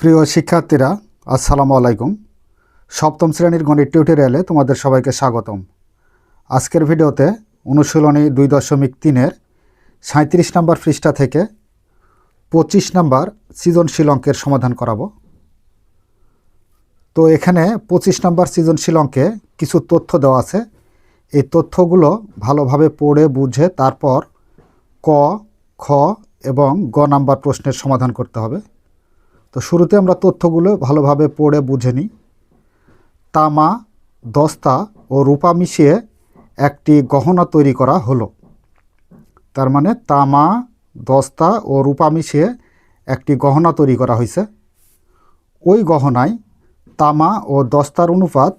প্রিয় শিক্ষার্থীরা, আসসালামু আলাইকুম। সপ্তম শ্রেণির গণিত টিউটোরিয়ালে তোমাদের সবাইকে স্বাগতম। আজকের ভিডিওতে অনুশীলনী দুই দশমিক তিনের সাঁত্রিশ নম্বর পৃষ্ঠা থেকে পঁচিশ নম্বর সৃজনশীল অঙ্কের সমাধান করাবো। তো এখানে পঁচিশ নম্বর সৃজনশীল অঙ্কে কিছু তথ্য দেওয়া আছে। এই তথ্যগুলো ভালোভাবে পড়ে, বুঝে, তারপর ক, খ এবং গ নাম্বার প্রশ্নের সমাধান করতে হবে। তো শুরুতে আমরা তথ্যগুলো ভালোভাবে পড়ে বুঝে নিই। তামা, দস্তা ও রূপা মিশিয়ে একটি গহনা তৈরি করা হলো। তার মানে তামা, দস্তা ও রূপা মিশিয়ে একটি গহনা তৈরি করা হয়েছে। ওই গহনায় তামা ও দস্তার অনুপাত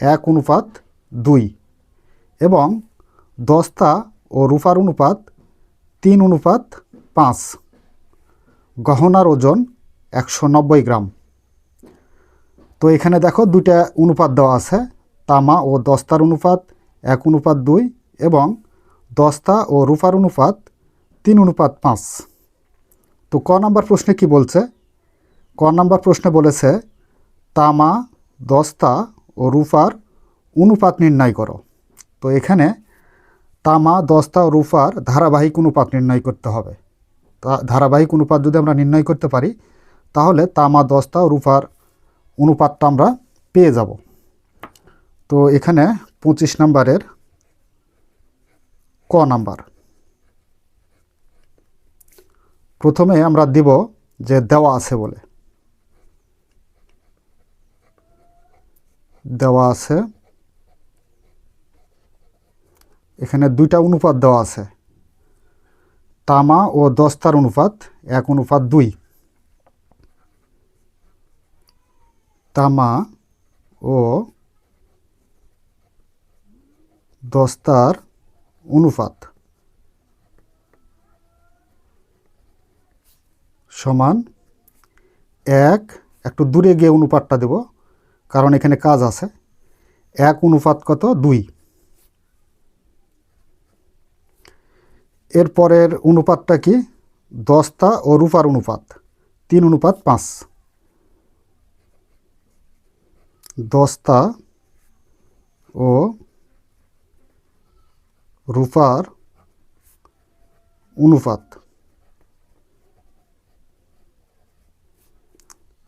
এক, অনুপাত দুই এবং দস্তা ও রূপার অনুপাত তিন, অনুপাত পাঁচ। গহনার ওজন একশো নব্বই গ্রাম। তো এখানে দেখো দুইটা অনুপাত দেওয়া আছে, তামা ও দস্তার অনুপাত এক অনুপাত দুই এবং দস্তা ও রূপার অনুপাত তিন অনুপাত পাঁচ। তো ক নাম্বার প্রশ্নে কি বলছে? ক নাম্বার প্রশ্নে বলেছে, তামা, দস্তা ও রূপার অনুপাত নির্ণয় করো। তো এখানে তামা, দস্তা ও রূপার ধারাবাহিক অনুপাত নির্ণয় করতে হবে। ধারাবাহিক অনুপাত যদি আমরা নির্ণয় করতে পারি তাহলে তামা দস্তা রূপার অনুপাতটা আমরা পেয়ে যাব। তো এখানে পঁচিশ নাম্বারের ক নাম্বার। প্রথমে আমরা দিব যে দেওয়া আছে বলে। দেওয়া আছে। এখানে দুইটা অনুপাত দেওয়া আছে। তামা ও দস্তার অনুপাত, এক অনুপাত দুই। তামা ও দস্তার অনুপাত সমান এক, একটু দূরে গিয়ে অনুপাতটা দেব, কারণ এখানে কাজ আছে। এক অনুপাত কত? দুই। এরপরের অনুপাতটা কি? দস্তা ও রূপার অনুপাত। তিন অনুপাত পাঁচ। দস্তা ও রূপার অনুপাত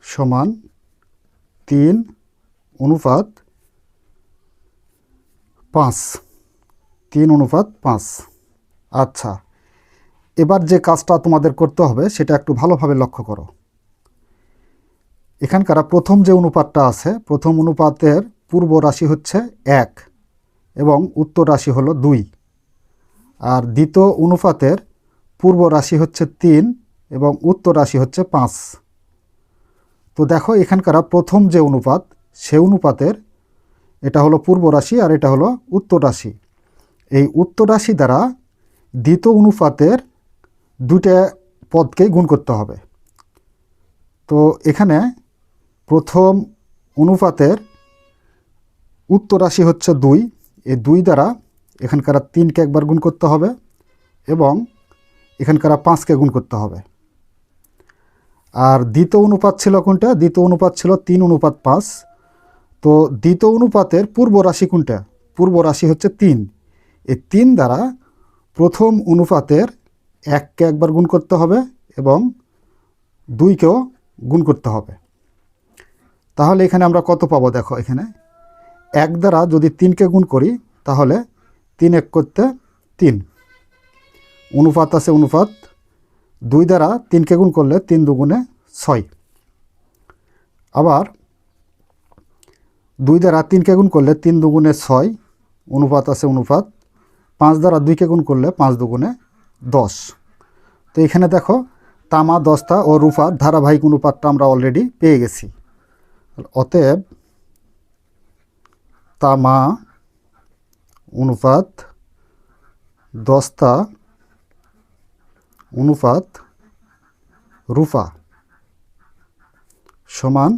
সমান তিন অনুপাত পাঁচ, তিন অনুপাত পাঁচ। আচ্ছা এবার যে কাজটা তোমাদের করতে হবে সেটা একটু ভালোভাবে লক্ষ্য করো। এখানকার প্রথম যে অনুপাতটা আছে, প্রথম অনুপাতের পূর্ব রাশি হচ্ছে এক এবং উত্তর রাশি হলো দুই। আর দ্বিতীয় অনুপাতের পূর্ব রাশি হচ্ছে তিন এবং উত্তর রাশি হচ্ছে পাঁচ। তো দেখো এখানকার প্রথম যে অনুপাত, সে অনুপাতের এটা হলো পূর্ব রাশি আর এটা হলো উত্তর রাশি। এই উত্তর রাশি দ্বারা দ্বিতীয় অনুপাতের দুইটা পদকেই গুণ করতে হবে। তো এখানে প্রথম অনুপাতের উত্তর রাশি হচ্ছে দুই। এই দুই দ্বারা এখানকার তিনকে একবার গুণ করতে হবে এবং এখানকার পাঁচকে গুণ করতে হবে। আর দ্বিতীয় অনুপাত ছিল কোনটা? দ্বিতীয় অনুপাত ছিল তিন অনুপাত পাঁচ। তো দ্বিতীয় অনুপাতের পূর্ব রাশি কোনটা? পূর্ব রাশি হচ্ছে তিন। এই তিন দ্বারা প্রথম অনুপাতের এককে একবার গুণ করতে হবে এবং দুইকেও গুণ করতে হবে। তাহলে এখানে আমরা কত পাবো দেখো এখানে? এক দ্বারা যদি তিনকে গুণ করি, তাহলে তিন এক করতে তিন। অনুপাত আছে অনুপাত। দুই দ্বারা তিনকে গুণ করলে তিন দুগুণে ছয়। আবার দুই দ্বারা তিনকে গুণ করলে তিন দুগুণে ছয়, অনুপাত আছে অনুপাত। পাঁচ দ্বারা দুইকে গুণ করলে পাঁচ দুগুণে দশ। তো এখানে দেখো তামা, দস্তা ও রূপার ধারাবাহিক অনুপাতটা আমরা অলরেডি পেয়ে গেছি। অতএব তামা, অনুপাত, দস্তা, অনুপাত, রূপা সমান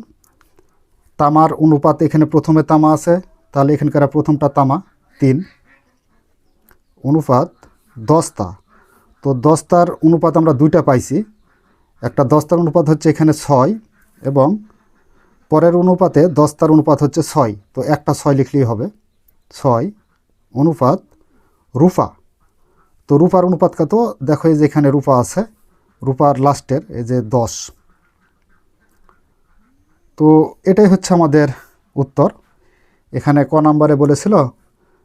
তামার অনুপাত এখানে প্রথমে তামা আছে, তাহলে এখানকার প্রথমটা তামা, তিন। অনুপাত, দস্তা। তো দস্তার অনুপাত আমরা দুইটা পাইছি। একটা দস্তার অনুপাত হচ্ছে এখানে ছয় এবং পরের অনুপাতে দশটার অনুপাত হচ্ছে ছয়। তো একটা ছয় লিখলেই হবে। ছয় অনুপাত রূপা তো রূপার অনুপাত কত? দেখো এই যে এখানে রূপা আছে রূপার লাস্টের, এই যে দশ। তো এটাই হচ্ছে আমাদের উত্তর। এখানে ক নাম্বারে বলেছিল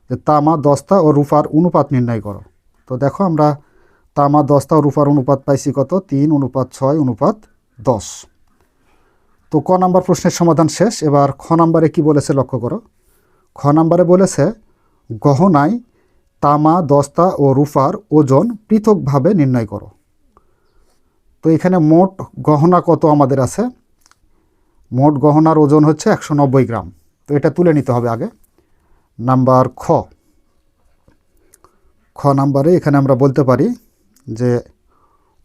যে তামা দস্তা ও রূপার অনুপাত নির্ণয় করো। তো দেখো আমরা তামা দস্তা ও রূপার অনুপাত পাইছি কত? তিন অনুপাত ছয় অনুপাত দশ। তো ক নাম্বার প্রশ্নের সমাধান শেষ। এবার খ নাম্বারে কি বলেছে লক্ষ্য করো। খ নাম্বারে বলেছে, গহনায় তামা, দস্তা ও রুফার ওজন পৃথকভাবে নির্ণয় করো। তো এখানে মোট গহনা কত আমাদের আছে? মোট গহনার ওজন হচ্ছে একশো নব্বই গ্রাম। তো এটা তুলে নিতে হবে আগে। নাম্বার খ। খ নাম্বারে এখানে আমরা বলতে পারি যে,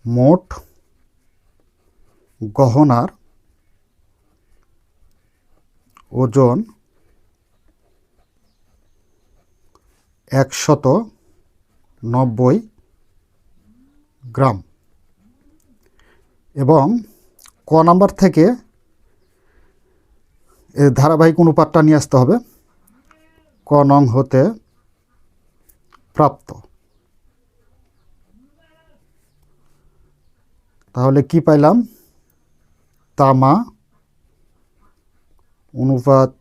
মোট গহনার ওজন একশত নব্বই গ্রাম। এবং ক নাম্বার থেকে ধারাবাহিক অনুপাতটা নিয়ে আসতে হবে। ক নং হতে প্রাপ্ত। তাহলে কি পাইলাম? তামা অনুপাত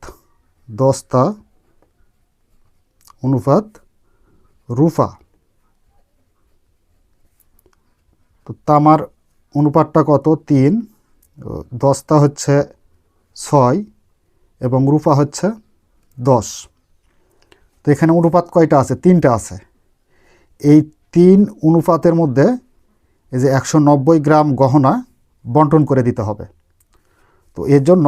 দস্তা অনুপাত রূপা তো তামার অনুপাতটা কত? তিন। দস্তা হচ্ছে ছয় এবং রূপা হচ্ছে দশ। তো এখানে অনুপাত কয়টা আছে? তিনটা আছে। এই তিন অনুপাতের মধ্যে এই যে একশো নব্বই গ্রাম গহনা বন্টন করে দিতে হবে। তো এর জন্য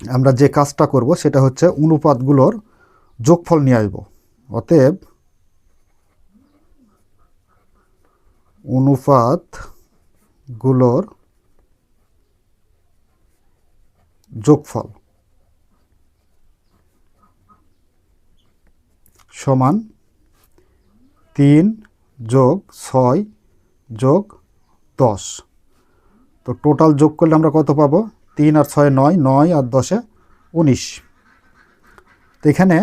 আমরা যে কাজটা করব সেটা হচ্ছে অনুপাতগুলোর যোগফল নিয়ে আসব। অতএব অনুপাতগুলোর যোগফল সমান তিন যোগ ছয় যোগ দশ। তো টোটাল যোগ করলে আমরা কত পাবো? তিন আর ছয় নয় নয় আর দশে উনিশ। তো এখানে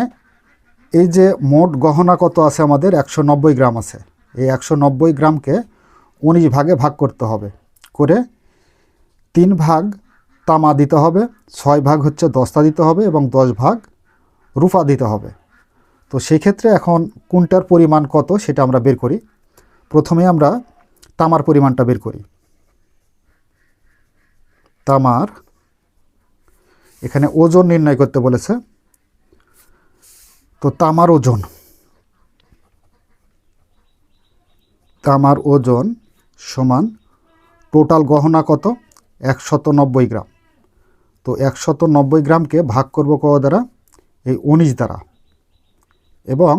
এই যে মোট গহনা কত আছে আমাদের? একশো নব্বই গ্রাম আছে। এই একশো নব্বই গ্রামকে উনিশ ভাগে ভাগ করতে হবে। করে তিন ভাগ তামা দিতে হবে, ছয় ভাগ হচ্ছে দস্তা দিতে হবে এবং দশ ভাগ রূপা দিতে হবে। তো সেই ক্ষেত্রে এখন কোনটার পরিমাণ কত সেটা আমরা বের করি। প্রথমে আমরা তামার পরিমাণটা বের করি। তামার এখানে ওজন নির্ণয় করতে বলেছে। তো তামার ওজন। তামার ওজন সমান টোটাল গহনা কত? একশত নব্বই গ্রাম। তো একশত নব্বই গ্রামকে ভাগ করব ক দ্বারা? এই উনিশ দ্বারা। এবং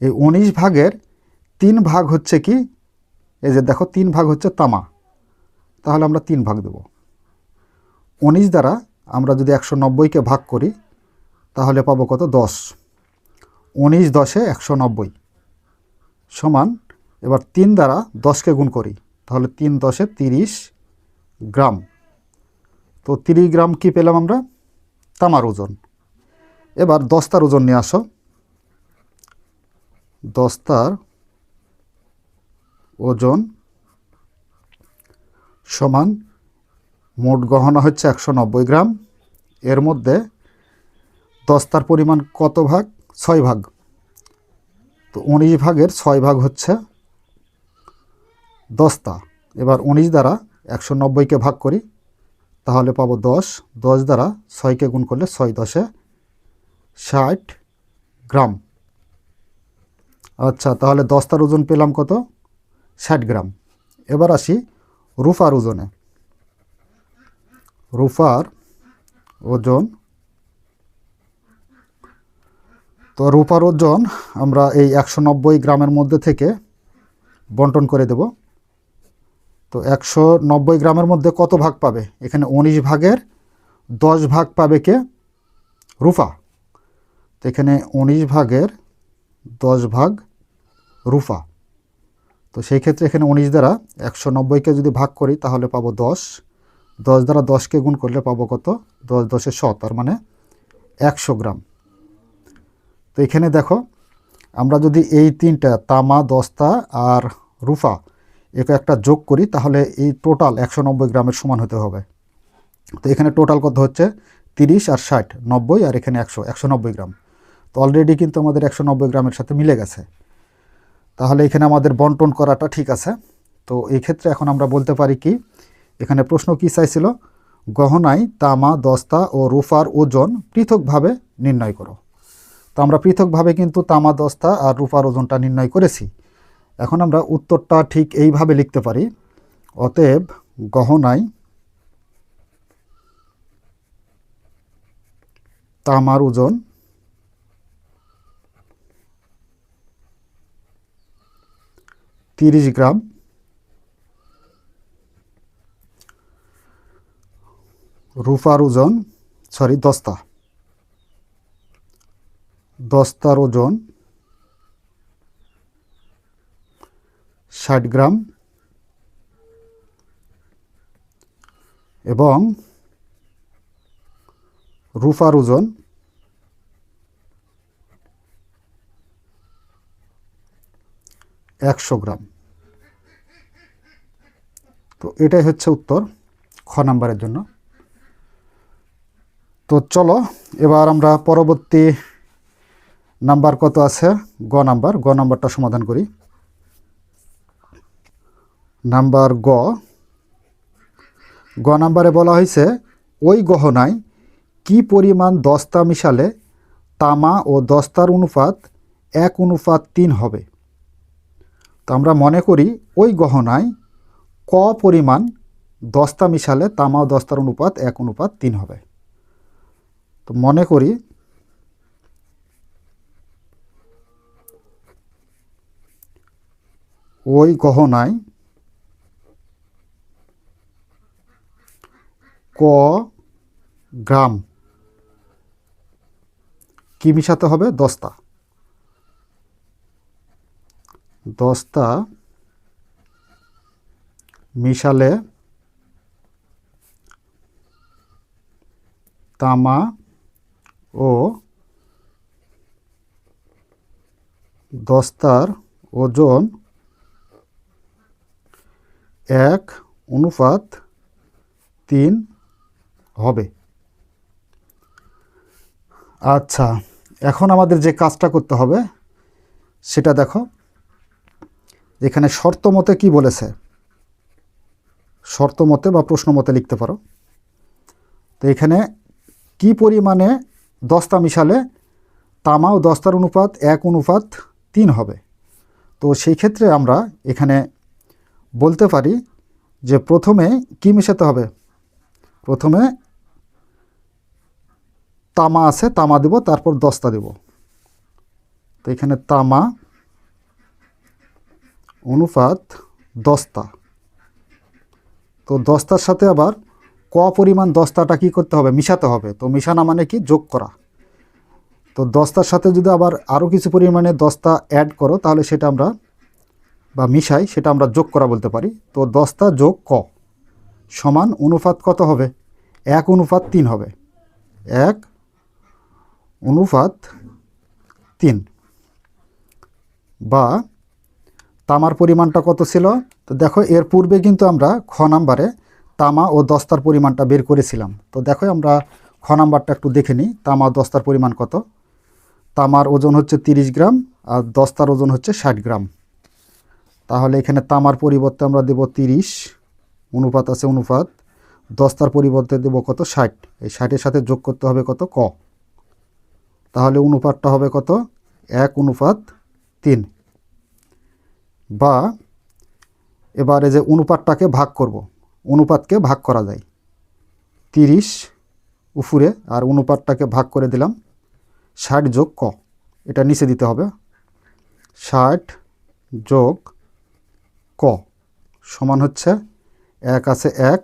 এই উনিশ ভাগের তিন ভাগ হচ্ছে কি? এই যে দেখো, তিন ভাগ হচ্ছে তামা। তাহলে আমরা তিন ভাগ দেব। উনিশ দ্বারা আমরা যদি একশো নব্বইকে ভাগ করি, তাহলে পাবো কত? দশ। উনিশ দশে একশো নব্বই। সমান, এবার তিন দ্বারা দশকে গুণ করি, তাহলে তিন দশে তিরিশ গ্রাম। তো তিরিশ গ্রাম কি পেলাম আমরা? তামার ওজন। এবার দস্তার ওজন নিয়ে আসো। দস্তার ওজন সমান মোট গহনা হচ্ছে একশো নব্বই গ্রাম। এর মধ্যে দস্তার পরিমাণ কত ভাগ? ছয় ভাগ। তো উনিশ ভাগের ছয় ভাগ হচ্ছে দস্তা। এবার উনিশ দ্বারা একশো নব্বইকে ভাগ করি, তাহলে পাবো দশ। দশ দ্বারা ছয়কে গুণ করলে ছয় দশে ষাট গ্রাম। আচ্ছা তাহলে দস্তার ওজন পেলাম কত? ষাট গ্রাম। এবার আসি রুফার ওজনে। রুফার ওজন। তো রূপার ওজন আমরা এই একশো নব্বই গ্রামের মধ্যে থেকে বন্টন করে দেব। তো একশো নব্বই গ্রামের মধ্যে কত ভাগ পাবে? এখানে উনিশ ভাগের দশ ভাগ পাবে কে? রূপা তো এখানে উনিশ ভাগের দশ ভাগ রূপা তো সেই ক্ষেত্রে এখানে উনিশ দ্বারা একশো নব্বইকে যদি ভাগ করি তাহলে পাবো দশ। দশ দ্বারা দশকে গুণ করলে পাবো কত? দশ দশে শ, তার মানে একশো গ্রাম। তো এখানে দেখো, আমরা যদি এই তিনটা, তামা, দস্তা আর রুফা, একে একটা যোগ করি, তাহলে এই টোটাল একশো নব্বই গ্রামের সমান হতে হবে। তো এখানে টোটাল কত হচ্ছে? তিরিশ আর ষাট, নব্বই, আর এখানে একশো একশো গ্রাম। তো অলরেডি কিন্তু আমাদের একশো নব্বই গ্রামের সাথে মিলে গেছে। তাহলে এখানে আমাদের বন্টন করাটা ঠিক আছে। তো এই ক্ষেত্রে এখন আমরা বলতে পারি কি এখানে প্রশ্ন কী চাইছিল? গহনায় তামা, দস্তা ও রুফার ওজন পৃথকভাবে নির্ণয় করো। তো আমরা পৃথকভাবে কিন্তু তামা, দস্তা আর রূপার ওজনটা নির্ণয় করেছি। এখন আমরা উত্তরটা ঠিক এইভাবে লিখতে পারি। অতএব গহনায় তামার ওজন তিরিশ গ্রাম রূপার ওজন সরি দস্তা। দস্তার ওজন ষাট গ্রাম এবং রূপার ওজন একশো গ্রাম। তো এটাই হচ্ছে উত্তর খ নাম্বারের জন্য। তো চলো, এবার আমরা পরবর্তী নাম্বার কত আছে? গ নাম্বার। গ নাম্বারটা সমাধান করি। নাম্বার গ। গ নাম্বারে বলা হয়েছে, ওই গহনায় কি পরিমাণ দস্তা মিশালে তামা ও দস্তার অনুপাত এক অনুপাত তিন হবে? তো আমরা মনে করি, ওই গহনায় ক পরিমাণ দস্তা মিশালে তামা ও দস্তার অনুপাত এক অনুপাত তিন হবে। তো মনে করি ওই গহনায় ক গ্রাম কি মিশাতে হবে? দস্তা। দস্তা মিশালে তামা ও দস্তার ওজন এক অনুপাত তিন হবে। আচ্ছা এখন আমাদের যে কাজটা করতে হবে, সেটা দেখো। এখানে শর্ত মতে কী বলেছে? শর্ত মতে বা প্রশ্ন মতে লিখতে পারো। তো এখানে কি পরিমাণে দস্তা মিশালে তামা ও দস্তার অনুপাত এক অনুপাত তিন হবে। তো সেই ক্ষেত্রে আমরা এখানে বলতে পারি যে প্রথমে কি মেশাতে হবে? প্রথমে তামা আছে, তামা দেব, তারপর দস্তা দেব। তো এখানে তামা অনুপাত দস্তা তো দস্তার সাথে আবার ক পরিমাণ দস্তাটা কি করতে হবে? মিশাতে হবে। তো মিশানা মানে কি? যোগ করা। তো দস্তার সাথে যদি আবার আরও কিছু পরিমাণে দস্তা অ্যাড করো, তাহলে সেটা আমরা বা মিশাই, সেটা আমরা যোগ করা বলতে পারি। তো দস্তা যোগ ক সমান অনুপাত কত হবে? এক অনুপাত তিন হবে। এক অনুপাত তিন। বা তামার পরিমাণটা কত ছিল? তো দেখো, এর পূর্বে কিন্তু আমরা খ নাম্বারে তামা ও দস্তার পরিমাণটা বের করেছিলাম। তো দেখো আমরা খ নাম্বারটা একটু দেখে নিই। তামা দস্তার পরিমাণ কত? তামার ওজন হচ্ছে তিরিশ গ্রাম আর দস্তার ওজন হচ্ছে ষাট গ্রাম। তাহলে এখানে তামার পরিবর্তে আমরা দেব তিরিশ, অনুপাত আছে অনুপাত। দস্তার পরিবর্তে দেব কত? ষাট। এই ষাটের সাথে যোগ করতে হবে কত? ক। তাহলে অনুপাতটা হবে কত? এক অনুপাত তিন। বা এবারে যে অনুপাতটাকে ভাগ করব। অনুপাতকে ভাগ করা যায়। তিরিশ উপরে আর অনুপাতটাকে ভাগ করে দিলাম, ষাট যোগ ক, এটা নিচে দিতে হবে। ষাট যোগ ক সমান হচ্ছে এক আছে এক,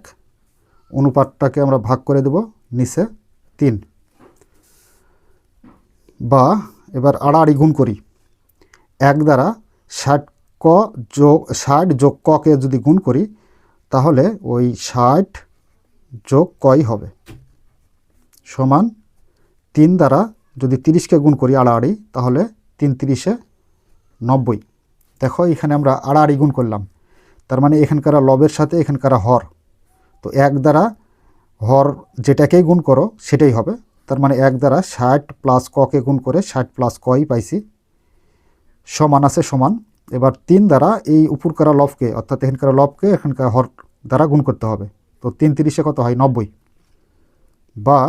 অনুপাতটাকে আমরা ভাগ করে দেব নিচে তিন। বা এবার আড়াআড়ি গুণ করি, এক দ্বারা ষাট ক যোগ, ষাট যোগ ককে যদি গুণ করি তাহলে ওই ষাট যোগ কয় হবে? সমান তিন দ্বারা যদি তিরিশকে গুণ করি আড়াআড়ি, তাহলে তিন তিরিশে নব্বই। দেখো, এখানে আমরা আড়াআড়ি গুণ করলাম। তার মানে এখানকার লবের সাথে এখানকার হর। তো এক দ্বারা হর যেটাকেই গুণ করো, সেটাই হবে। তার মানে এক দ্বারা ষাট প্লাস ককে গুণ করে ষাট প্লাস কই পাইছি। সমান আছে সমান এবার তিন দ্বারা এই উপরকার লবকে, অর্থাৎ এখানকার লবকে এখানকার হর দ্বারা গুণ করতে হবে। তো তিন তিরিশে কত হয়? নব্বই। বা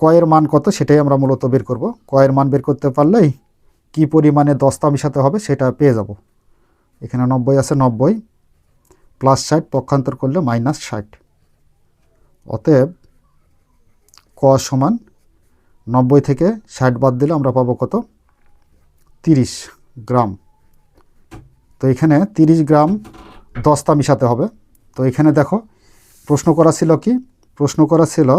কয়ের মান কত? সেটাই আমরা মূলত বের করব। কয়ের মান বের করতে পারলেই কি পরিমাণে দস্তা মিশাতে হবে সেটা পেয়ে যাব। এখানে নব্বই আছে, নব্বই। প্লাস ষাট, পক্ষান্তর করলে মাইনাস ষাট। অতএব ক সমান নব্বই থেকে ষাট বাদ দিলে আমরা পাবো কত? তিরিশ গ্রাম। তো এখানে তিরিশ গ্রাম দস্তা মিশাতে হবে। তো এখানে দেখো, প্রশ্ন করা ছিল কি? প্রশ্ন করা ছিল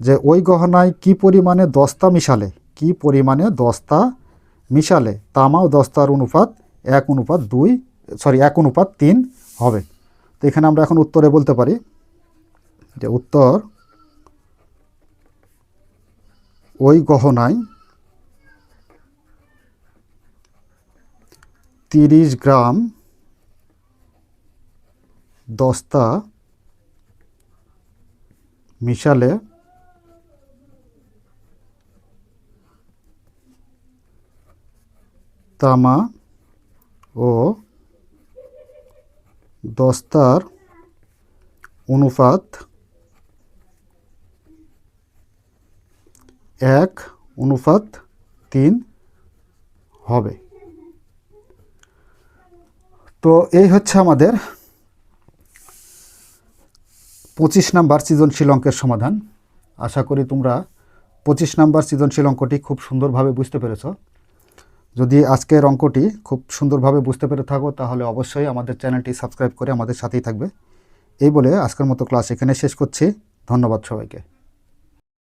যে ওই গহনায় কি পরিমাণে দস্তা মিশালে? কি পরিমাণে দস্তা মিশালে? তামা ও দস্তার অনুপাত এক অনুপাত দুই সরি এক অনুপাত তিন হবে। তো এখানে আমরা এখন উত্তরে বলতে পারি যে উত্তর, ওই গহনায় তিরিশ গ্রাম দস্তা মিশালে তামা ও দস্তার অনুপাত এক অনুপাত তিন হবে। তো এই হচ্ছে আমাদের পঁচিশ নাম্বার সৃজনশীল অঙ্কের সমাধান। আশা করি তোমরা পঁচিশ নাম্বার সৃজনশীল অঙ্কটি খুব সুন্দরভাবে বুঝতে পেরেছ। যদি আজকের অঙ্কটি খুব সুন্দরভাবে বুঝতে পেরে থাকো, তাহলে অবশ্যই আমাদের চ্যানেলটি সাবস্ক্রাইব করে আমাদের সাথেই থাকবে। এই বলে আজকের মতো ক্লাস এখানে শেষ করছি। ধন্যবাদ সবাইকে।